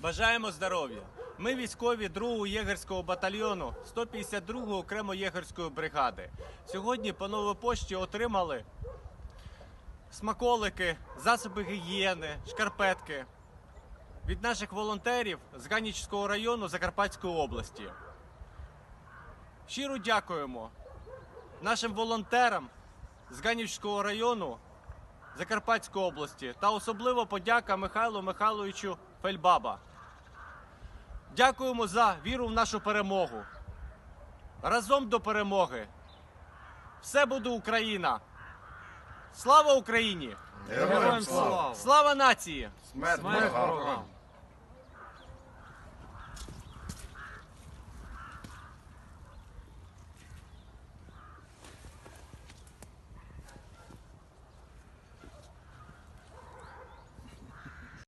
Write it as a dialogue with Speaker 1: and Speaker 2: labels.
Speaker 1: Бажаємо здоров'я. Ми військові 2-го єгерського батальйону 152-го окремо єгерської бригади. Сьогодні по новій пошті отримали смаколики, засоби гігієни, шкарпетки від наших волонтерів з Ганічського району Закарпатської області. Щиро дякуємо нашим волонтерам з Ганічського району Закарпатської області та особливо подяка Михайлу Михайловичу Фельбаба. Дякуємо за віру в нашу перемогу. Разом до перемоги. Все буде Україна. Слава Україні!
Speaker 2: Героям слава!
Speaker 1: Слава нації!
Speaker 2: Смерть
Speaker 3: Смерть
Speaker 2: ворогам!
Speaker 3: ворогам!